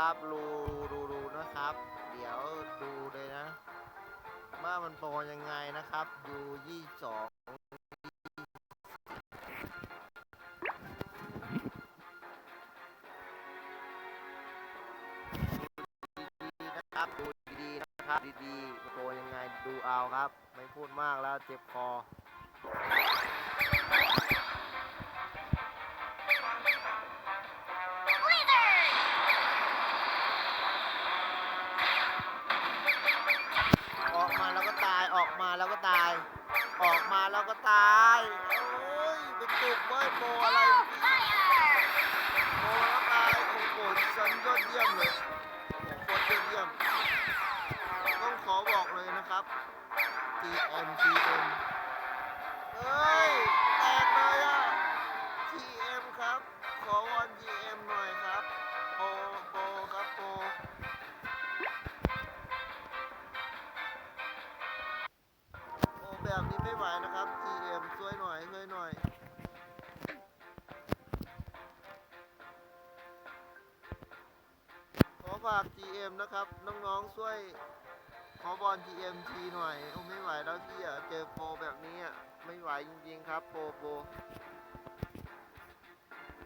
นะครับดูดูดูนะครับ เดี๋ยวดูเลยนะ ว่ามันโปรยังไงนะครับดูยี่สองดีๆนะครับดูดีๆนะครับ ดีๆโปรยังไงดูเอาครับ ไม่พูดมากแล้วเจ็บคอ ออกมาแล้วก็ตาย ออกมาแล้วก็ตาย โอ้ยเป็นตุกเว้ยโบอะไรโบแล้วตายโอ้โหสันยอดเยี่ยมเลยโคตรยอดเยี่ยม ต้องขอบอกเลยนะครับ TM TM เฮ้ย แบบนี้ไม่ไหวนะครับ GM ช่วยหน่อยช่วยหน่อยขอฝาก GM นะครับ น้องๆช่วย ขอบอล GM ทีหน่อยโอ้ไม่ไหวแล้วพี่อะเจอโปรแบบนี้อะไม่ไหวจริงๆครับโปรโปร